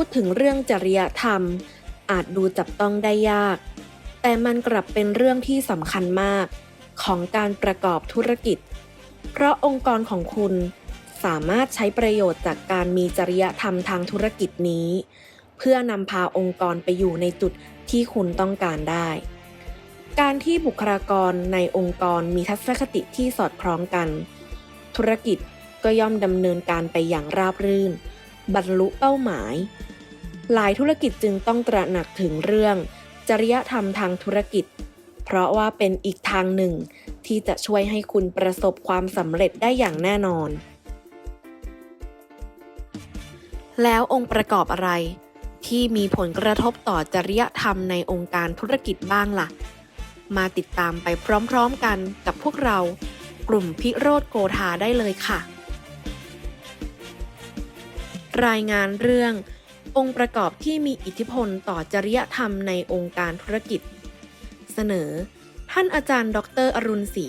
พูดถึงเรื่องจริยธรรม อาจดูจับต้องได้ยาก แต่มันกลับเป็นเรื่องที่สำคัญมาก ของการประกอบธุรกิจ เพราะองค์กรของคุณสามารถใช้ประโยชน์จากการมีจริยธรรมทางธุรกิจนี้ เพื่อนำพาองค์กรไปอยู่ในจุดที่คุณต้องการได้ การที่บุคลากรในองค์กรมีทัศนคติที่สอดคล้องกัน ธุรกิจก็ย่อมดำเนินการไปอย่างราบรื่น บรรลุเป้าหมาย หลายธุรกิจจึงต้องตระหนักถึงเรื่อง จริยธรรมทางธุรกิจ เพราะว่าเป็นอีกทางหนึ่ง ที่จะช่วยให้คุณประสบความสำเร็จได้อย่างแน่นอน แล้วองค์ประกอบอะไร ที่มีผลกระทบต่อจริยธรรมในองค์การธุรกิจบ้างล่ะ มาติดตามไปพร้อมๆกันกับพวกเรากลุ่มพิโรธโกธาได้เลยค่ะ รายงานเรื่อง องค์ประกอบที่มีอิทธิพลต่อจริยธรรมในองค์การธุรกิจ เสนอ ท่านอาจารย์ ดร อรุณศรี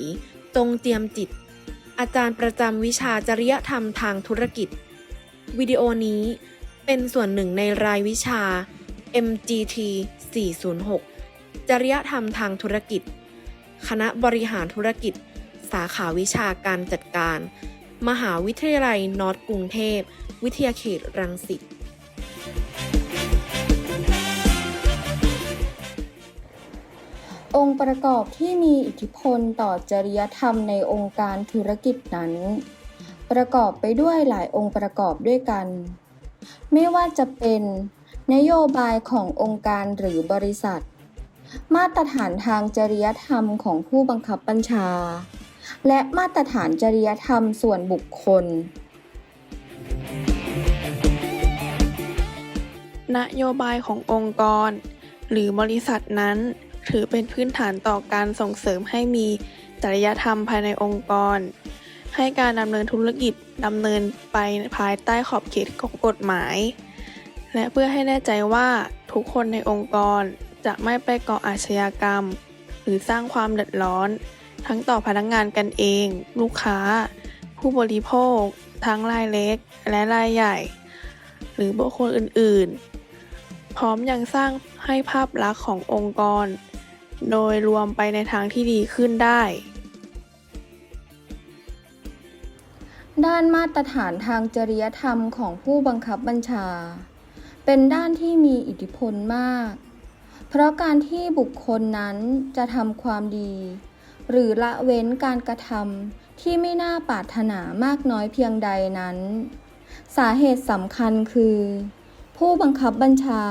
จงเจียมจิต อาจารย์ประจำวิชาจริยธรรมทางธุรกิจ วิดีโอนี้เป็นส่วนหนึ่งในรายวิชา MGT 406 จริยธรรมทางธุรกิจ คณะบริหารธุรกิจ สาขาวิชาการจัดการ มหาวิทยาลัยนอร์ทกรุงเทพ วิทยาเขตรังสิต ค์ประกอบที่มีอิทธิพลต่อจริยธรรมในองค์การธุรกิจนั้น ประกอบไปด้วยหลายองค์ประกอบด้วยกัน ไม่ว่าจะเป็นนโยบายขององค์การหรือบริษัท มาตรฐานทางจริยธรรมของผู้บังคับบัญชา และมาตรฐานจริยธรรมส่วนบุคคล นโยบายขององค์กร หรือบริษัทนั้น ถือเป็นพื้นฐานต่อการส่งเสริมให้มีจริยธรรมภายในองค์กร ให้การดำเนินธุรกิจดำเนินไปภายใต้ขอบเขตของกฎหมาย และเพื่อให้แน่ใจว่าทุกคนในองค์กรจะไม่ไปก่ออาชญากรรม หรือสร้างความเดือดร้อน ทั้งต่อพนักงานกันเอง ลูกค้า ผู้บริโภค ทั้งรายเล็กและรายใหญ่ หรือบุคคลอื่น ๆ พร้อมยังสร้างให้ภาพลักษณ์ขององค์กร โดยรวมไปในทางที่ดีขึ้นได้ ด้านมาตรฐานทางจริยธรรมของผู้บังคับบัญชา เป็นด้านที่มีอิทธิพลมาก เพราะการที่บุคคลนั้นจะทำความดี หรือละเว้นการกระทำที่ไม่น่าปรารถนามากน้อยเพียงใดนั้น สาเหตุสำคัญคือ ผู้บังคับบัญชา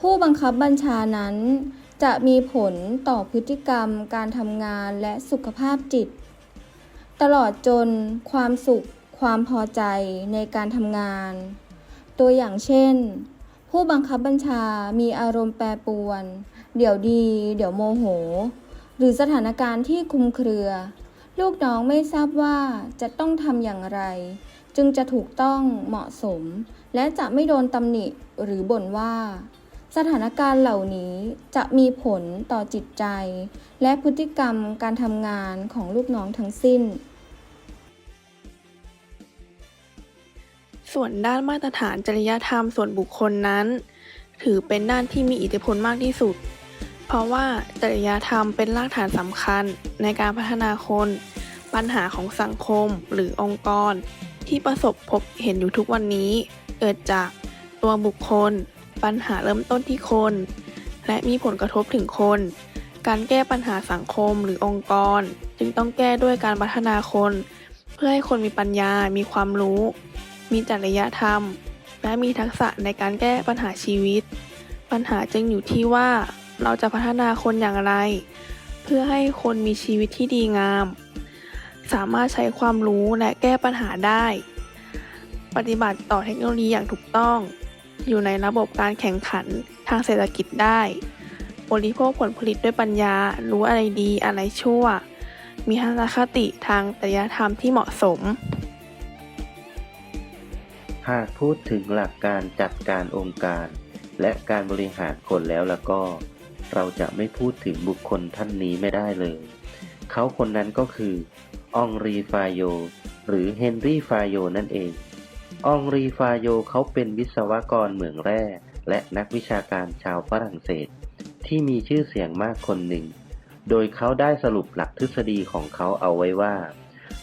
ผู้บังคับบัญชานั้น จะมีผลต่อพฤติกรรมการทำงานและสุขภาพจิต ตลอดจนความสุขความพอใจในการทำงาน ตัวอย่างเช่น ผู้บังคับบัญชามีอารมณ์แปรปรวน เดี๋ยวดี เดี๋ยวโมโห หรือสถานการณ์ที่คุมเครือ ลูกน้องไม่ทราบว่าจะต้องทำอย่างไร จึงจะถูกต้องเหมาะสม และจะไม่โดนตำหนิหรือบ่นว่า สถานการณ์เหล่านี้จะมีผลต่อจิตใจ และพฤติกรรมการทำงานของลูกน้องทั้งสิ้น ส่วนด้านมาตรฐานจริยธรรมส่วนบุคคลนั้น ถือเป็นด้านที่มีอิทธิพลมากที่สุด เพราะว่าจริยธรรมเป็นรากฐานสำคัญในการพัฒนาคน ปัญหาของสังคมหรือองค์กร ที่ประสบพบเห็นอยู่ทุกวันนี้ เกิดจากตัวบุคคล ปัญหาเริ่มต้นที่คน และมีผลกระทบถึงคน การแก้ปัญหาสังคมหรือองค์กร จึงต้องแก้ด้วยการพัฒนาคน เพื่อให้คนมีปัญญา มีความรู้ มีจริยธรรม และมีทักษะในการแก้ปัญหาชีวิต ปัญหาจึงอยู่ที่ว่าเราจะพัฒนาคนอย่างไร เพื่อให้คนมีชีวิตที่ดีงาม สามารถใช้ความรู้และแก้ปัญหาได้ ปฏิบัติต่อเทคโนโลยีอย่างถูกต้อง อยู่ในระบบการแข่งขันทางเศรษฐกิจได้ บริโภคผลผลิตด้วยปัญญา รู้อะไรดีอะไรชั่ว มีทัศนคติทางจริยธรรมที่เหมาะสม หากพูดถึงหลักการจัดการองค์การ และการบริหารคนแล้วแล้วก็ เราจะไม่พูดถึงบุคคลท่านนี้ไม่ได้เลย เขาคนนั้นก็คือองรีฟาโย หรือเฮนรี่ฟาโยนั่นเอง อองรีฟาโยเขาเป็นวิศวกรเหมืองแร่ และนักวิชาการชาวฝรั่งเศส ที่มีชื่อเสียงมากคนหนึ่ง โดยเขาได้สรุปหลักทฤษฎีของเขาเอาไว้ว่า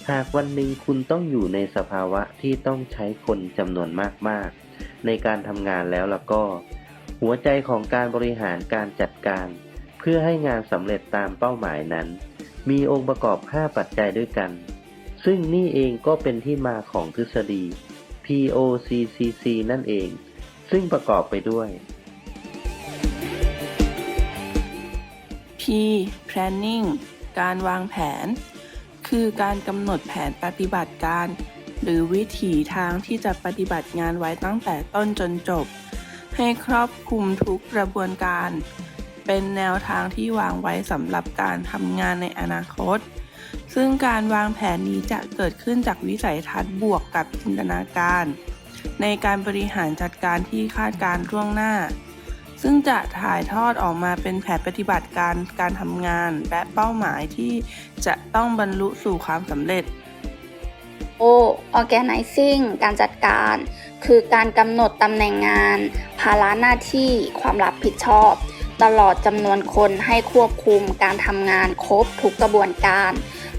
หากวันหนึ่งคุณต้องอยู่ในสภาวะที่ต้องใช้คนจำนวนมากๆ ในการทำงานแล้วล่ะก็ หัวใจของการบริหารการจัดการ เพื่อให้งานสำเร็จตามเป้าหมายนั้น มีองค์ประกอบ 5 ปัจจัยด้วยกัน ซึ่งนี่เองก็เป็นที่มาของทฤษฎี POCCC นั่นเอง ซึ่งประกอบไปด้วย P planning การวางแผน คือการกำหนดแผนปฏิบัติการ หรือวิถีทางที่จะปฏิบัติงานไว้ตั้งแต่ต้นจนจบ ให้ครอบคลุมทุกกระบวนการ เป็นแนวทางที่วางไว้สำหรับการทำงานในอนาคต ซึ่งการวางแผนนี้จะเกิดขึ้นจากวิสัยทัศน์บวกกับจินตนาการ ในการบริหารจัดการที่คาดการล่วงหน้า ซึ่งจะถ่ายทอดออกมาเป็นแผนปฏิบัติการการทำงาน และเป้าหมายที่จะต้องบรรลุสู่ความสำเร็จ O organizing การจัดการ คือการกำหนดตำแหน่งงาน ภาระหน้าที่ความรับผิดชอบ ตลอดจำนวนคนให้ควบคุมการทำงานครบทุกกระบวนการ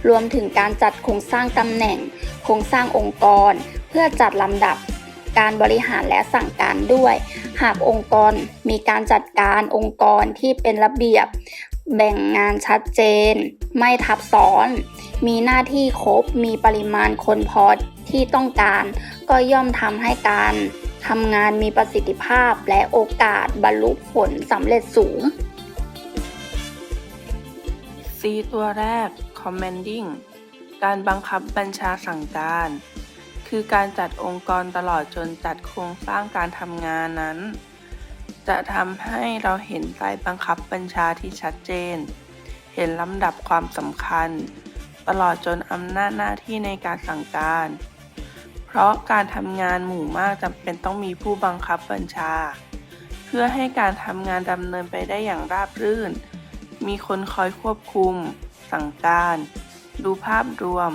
รวมถึงการจัดโครงสร้างตำแหน่ง โครงสร้างองค์กร เพื่อจัดลำดับ การบริหารและสั่งการด้วย หากองค์กรมีการจัดการองค์กรที่เป็นระเบียบ แบ่งงานชัดเจน ไม่ทับซ้อน มีหน้าที่ครบมีปริมาณคนพอที่ต้องการ ก็ย่อมทำให้การทำงานมีประสิทธิภาพและโอกาสบรรลุผลสำเร็จสูง C ตัวแรก commanding การบังคับบัญชาสั่งการ คือการจัดองค์กรตลอดจนจัดโครงสร้างการทำงานนั้น จะทำให้เราเห็นสายบังคับบัญชาที่ชัดเจน เห็นลำดับความสำคัญ ตลอดจนอำนาจหน้าที่ในการสั่งการ เพราะการทำงานหมู่มากจำเป็นต้องมีผู้บังคับบัญชา เพื่อให้การทำงานดำเนินไปได้อย่างราบรื่น มีคนคอยควบคุม สั่งการ ดูภาพรวม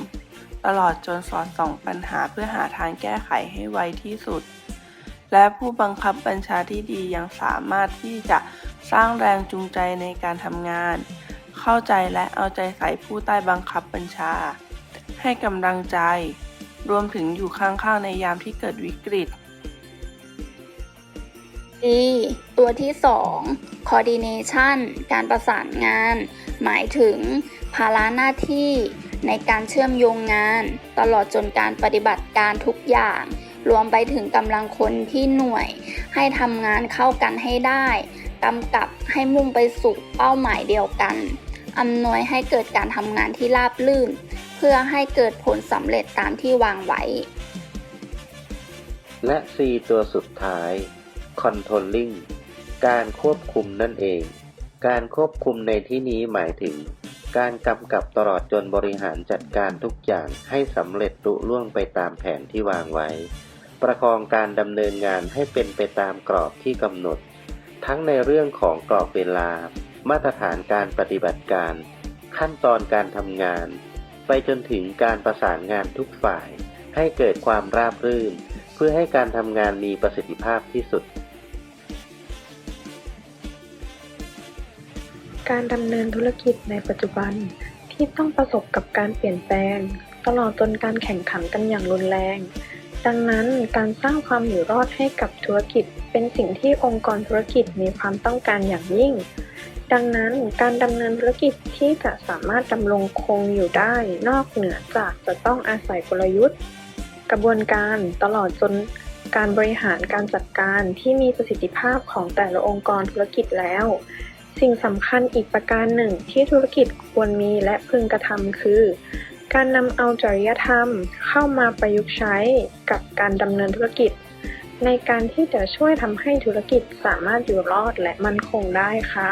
ตลอดจนสอดส่องปัญหาเพื่อหาทางแก้ไขให้ไวที่สุด และผู้บังคับบัญชาที่ดียังสามารถที่จะสร้างแรงจูงใจในการทำงาน เข้าใจและเอาใจใส่ผู้ใต้บังคับบัญชา ให้กำลังใจ รวมถึงอยู่ข้างๆในยามที่เกิดวิกฤต D ตัวที่ 2 coordination การประสานงาน หมายถึง ภาระหน้าที่ในการเชื่อมโยงงาน ตลอดจนการปฏิบัติการทุกอย่าง รวมไปถึงกำลังคนที่หน่วย ให้ทำงานเข้ากันให้ได้กำกับให้มุ่งไปสู่เป้าหมายเดียวกันอำนวยให้เกิดการทำงานที่ราบรื่น เพื่อให้เกิดผลสำเร็จตามที่วางไว้ และ C ตัวสุดท้าย controlling การควบคุมนั่นเอง การควบคุมในที่นี้หมายถึง การกำกับตลอดจนบริหารจัดการทุกอย่างให้สำเร็จลุล่วงไปตามแผนที่วางไว้ ประคองการดำเนินงานให้เป็นไปตามกรอบที่กำหนด ทั้งในเรื่องของกรอบเวลา มาตรฐานการปฏิบัติการ ขั้นตอนการทำงาน ไปจนถึงการประสานงานทุกฝ่าย ให้เกิดความราบรื่น เพื่อให้การทำงานมีประสิทธิภาพที่สุด การดำเนินธุรกิจในปัจจุบันที่ต้องประสบกับการเปลี่ยนแปลง ตลอดจนการแข่งขันกันอย่างรุนแรง ดังนั้นการสร้างความอยู่รอดให้กับธุรกิจ เป็นสิ่งที่องค์กรธุรกิจมีความต้องการอย่างยิ่ง ดังนั้นการดำเนินธุรกิจที่จะสามารถดำรงคงอยู่ได้นอกเหนือจากจะต้องอาศัยกลยุทธ์ กระบวนการตลอดจนการบริหารการจัดการที่มีประสิทธิภาพของแต่ละองค์กรธุรกิจแล้ว สิ่งสำคัญอีกประการหนึ่งที่ธุรกิจควรมีและพึงกระทำคือ การนำเอาจริยธรรมเข้ามาประยุกต์ใช้กับการดำเนินธุรกิจ ในการที่จะช่วยทำให้ธุรกิจสามารถอยู่รอดและมั่นคงได้ค่ะ